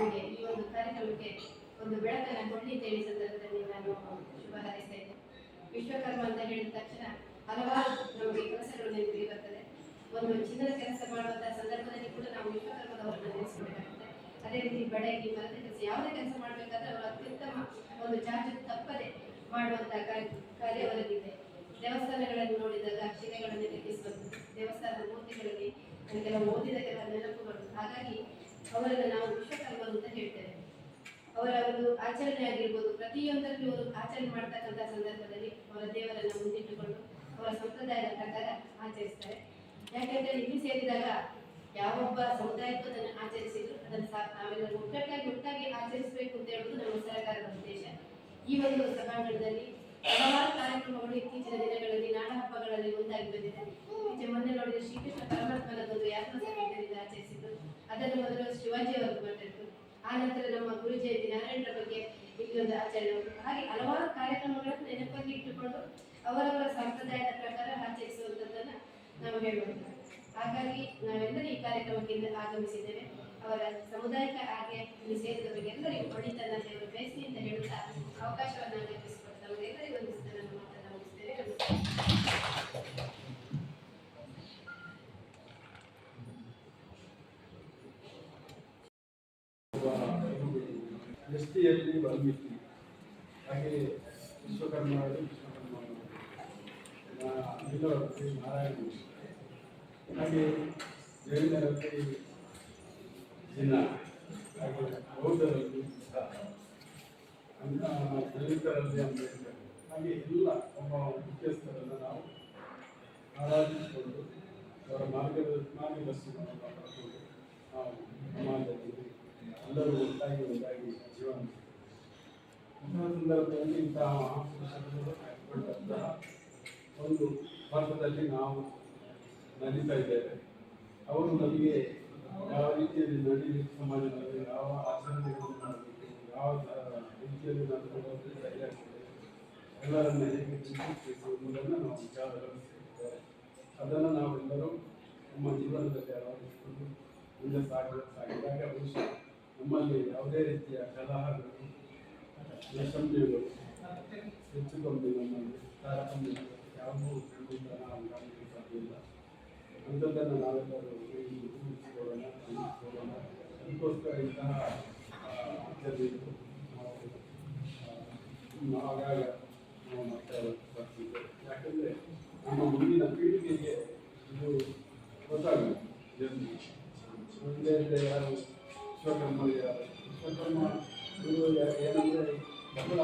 ನಮಗೆ ಈ ಒಂದು ಕಾರ್ಯಕ್ರಮಕ್ಕೆ ಒಂದು ಬೆಳಕನ್ನು ಕೊಡಲಿದ್ದೇವೆ ಸಂದರ್ಭದಲ್ಲಿ ನಾನು ಶುಭ ಹಾರೈಸ್ತಾ ವಿಶ್ವಕರ್ಮ ಅಂತ ಹೇಳಿದ ತಕ್ಷಣ ಹಲವಾರು ನಮಗೆ ಕೆಲಸಗಳು ನೆನಪಿಗೆ ಬರ್ತದೆ. ಒಂದು ಚಿನ್ನದ ಕೆಲಸ ಮಾಡುವಂತಹ ಸಂದರ್ಭದಲ್ಲಿ ಕೂಡ ನಾವು ವಿಶ್ವಕರ್ಮದವರನ್ನ ನೆನೆಸ್ಕೊಳ್ಬೇಕಾಗುತ್ತೆ. ಅದೇ ರೀತಿ ಬಡಗಿ ಮರದ ಕೆಲಸ ಯಾವುದೇ ಕೆಲಸ ಮಾಡಬೇಕಾದ್ರೆ ಅವರು ಅತ್ಯುತ್ತಮ ಒಂದು ಚಾರ್ಜ್ ತಪ್ಪದೆ ಮಾಡುವಂತಹ ಕಾರ್ಯ ಅವರಲ್ಲಿದೆ ದೇವಸ್ಥಾನಗಳನ್ನು ನೋಡಿದಾಗ ಶಿಲೆಗಳನ್ನು ನಿರ್ಮಿಸುವುದು ದೇವಸ್ಥಾನದ ಮೂರ್ತಿಗಳಲ್ಲಿ ಕೆಲವು ಓದಿದ ಕೆಲವು ನೆನಪುಗಳು. ಹಾಗಾಗಿ ಅವರನ್ನು ನಾವು ವಿಶ್ವಕರ್ಮರು ಅಂತ ಹೇಳ್ತೇವೆ. ಅವರ ಒಂದು ಆಚರಣೆ ಆಗಿರ್ಬೋದು, ಪ್ರತಿಯೊಂದರಲ್ಲಿ ಅವರು ಆಚರಣೆ ಮಾಡ್ತಕ್ಕಂಥ ಸಂದರ್ಭದಲ್ಲಿ ಅವರ ದೇವರನ್ನು ಮುಂದಿಟ್ಟುಕೊಂಡು ಅವರ ಸಂಪ್ರದಾಯದ ಪ್ರಕಾರ ಆಚರಿಸ್ತಾರೆ. ಯಾಕೆಂದ್ರೆ ಇಲ್ಲಿ ಸೇರಿದಾಗ ಯಾವೊಬ್ಬ ಸಮುದಾಯಕ್ಕೂ ಅದನ್ನು ಆಚರಿಸಿದ್ರು, ಅದನ್ನು ನಾವೆಲ್ಲರೂ ಒಟ್ಟೊಟ್ಟಾಗಿ ಒಟ್ಟಾಗಿ ಆಚರಿಸಬೇಕು ಅಂತ ಹೇಳುವುದು ನಮ್ಮ ಸರ್ಕಾರದ ಉದ್ದೇಶ. ಈ ಒಂದು ಸಭಾಂಗಣದಲ್ಲಿ ಹಲವಾರು ಕಾರ್ಯಕ್ರಮಗಳು ಇತ್ತೀಚಿನ ದಿನಗಳಲ್ಲಿ, ನಾಡಹಬ್ಬಗಳಲ್ಲಿ ಒಂದಾಗಿ ಬಂದಿದೆ. ಅದನ್ನು ಮೊದಲು ಶಿವಾಜಿ ಅವರು ಮಾಡಿದ್ರು ಆ ನಂತರ ನಮ್ಮ ಗುರು ಜಯಂತಿ ನಾರಾಯಣರ ಬಗ್ಗೆ ಇಲ್ಲಿ ಒಂದು ಆಚರಣೆ ಹಾಗೆ ಹಲವಾರು ಕಾರ್ಯಕ್ರಮಗಳನ್ನು ನೆನಪಲ್ಲಿ ಇಟ್ಟುಕೊಂಡು ಅವರವರ ಸಂಪ್ರದಾಯದ ಪ್ರಕಾರ ಆಚರಿಸುವಂಥದ್ದನ್ನು ನಾವು ಹೇಳುವಂತ ಹಾಗಾಗಿ ನಾವೆಲ್ಲರೂ ಈ ಕಾರ್ಯಕ್ರಮಕ್ಕೆ ಆಗಮಿಸಿದ್ದೇವೆ. ಅವರ ಸಮುದಾಯಕ್ಕೆ ಹಾಗೆ ಸೇರಿದವರಿಗೆಲ್ಲರಿಗೂ ಒಳಿತನ್ನ ದೇವರು ಬಯಸಿ ಅಂತ ಹೇಳುತ್ತಾ ಎಸ್ ಟಿಯಲ್ಲಿ ವಾಲ್ಮೀಕಿ ಹಾಗೆ ವಿಶ್ವಕರ್ಮ ಅವರು ವಿಶ್ವಕರ್ಮ ಅವರು. ನಾ- ನೀಲವರ್ತಿ ನಾರಾಯಣ ಹಾಗೆ ಜೈನರಲ್ಲಿ ಜಿನ್ನ ಹಾಗೆ ಬೌದ್ಧರಲ್ಲಿ ಬುದ್ಧ. ಅಂತ ದಲಿತರಲ್ಲಿ ಅಂಬೇಡ್ಕರ್ ಹಾಗೆ ಎಲ್ಲ ಒಬ್ಬ ಮುಖ್ಯಸ್ಥರನ್ನು ನಾವು ಆರಾಧಿಸಿಕೊಂಡು ಅವರ ಮಾರ್ಗದ ಮಾರ್ಗದರ್ಶನವನ್ನು ಪಡ್ಕೊಂಡು ನಾವು ಸಮಾಜದಲ್ಲಿ ಎಲ್ಲರೂ ಒಟ್ಟಾಗಿ ಒಂದಾಗಿ ಜೀವನ ಇಂತಹ ಸಂದರ್ಭದಲ್ಲಿ ಇಂತಹ ಒಂದು ಭಾರತದಲ್ಲಿ ನಾವು ನಡೀತಾ ಇದ್ದೇವೆ. ಅವರು ನಮಗೆ ಯಾವ ರೀತಿಯಲ್ಲಿ ನಡೀಲಿಕ್ಕೆ ಸಮಾಜದಲ್ಲಿ ಯಾವ ಆಚರಣೆಗಳನ್ನು ಮಾಡಬೇಕು, ಯಾವ ರೀತಿಯಲ್ಲಿ ಸರಿಯಾಗ್ತದೆ ಎಲ್ಲರನ್ನ ಹೇಗೆ ಚಿಂತಿಸಬೇಕು ಎಂಬುದನ್ನು ನಾವು ವಿಚಾರ ಗಮನಿಸಿದ್ದೇವೆ ಅದನ್ನು ನಾವೆಲ್ಲರೂ ನಮ್ಮ ಜೀವನದಲ್ಲಿ ಅಳವಡಿಸಿಕೊಂಡು ಮುಂದೆ ಸಾಗ ಸಾಗಿದಾಗ ಬಹುಶಃ ನಮ್ಮಲ್ಲಿ ಯಾವುದೇ ರೀತಿಯ ಕಲಹಗಳು ವೈಷಮ್ಯಗಳು ಹೆಚ್ಚು ಕಮ್ಮಿ ನಮ್ಮಲ್ಲಿ ತಾರತಮ್ಯಗಳು ಯಾವುದೂ ಖಂಡಿತ ನಾವು ಕಾಣಲಿಕ್ಕೆ ಸಾಧ್ಯ ಇಲ್ಲ ಅಂಥದ್ದನ್ನು ನಾವೆಲ್ಲರೂ ಊಹಿಸಿಕೊಳ್ಳೋಣ ತಿಳಿಸಿಕೊಳ್ಳೋಣ ಅದಕ್ಕೋಸ್ಕರ ಇಂತಹ ಆ, ಆಚರಣೆಗಳು ನಾವು ಆ, ಆಗಾಗ ನಾವು ಮತ್ತೆ ಬರ್ತಿದ್ದೇವೆ ಯಾಕಂದರೆ ನಮ್ಮ ಮುಂದಿನ ಪೀಳಿಗೆಗೆ ಇದು ಗೊತ್ತಾಗಬೇಕು ಜರ್ನಿ ಮುಂದೆ ಇದ್ರೆ ಯಾರು ವಿಶ್ವಕರ್ಮ ಯಾರು ವಿಶ್ವಕರ್ಮ ಏನಂದ್ರೆ ಬಹಳ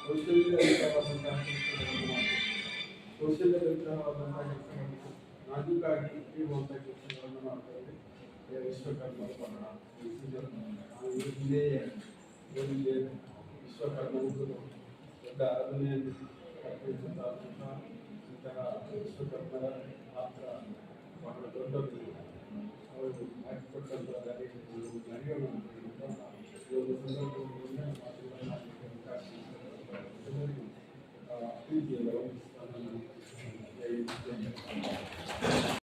ಕೌಶಲ್ಯಯುತವಾದಂತಹ ಕೆಲಸಗಳನ್ನು ಮಾಡಬೇಕು ಕೌಶಲ್ಯಯುತವಾದಂತಹ ಕೆಲಸಗಳನ್ನು ನಾಜೂಕಾಗಿ ಇರುವಂತಹ ಕೆಲಸಗಳನ್ನು ಮಾಡ್ತಾರೆ ವಿಶ್ವಕರ್ಮರು ಬಹಳ ವಿಶ್ವಕರ್ಮರ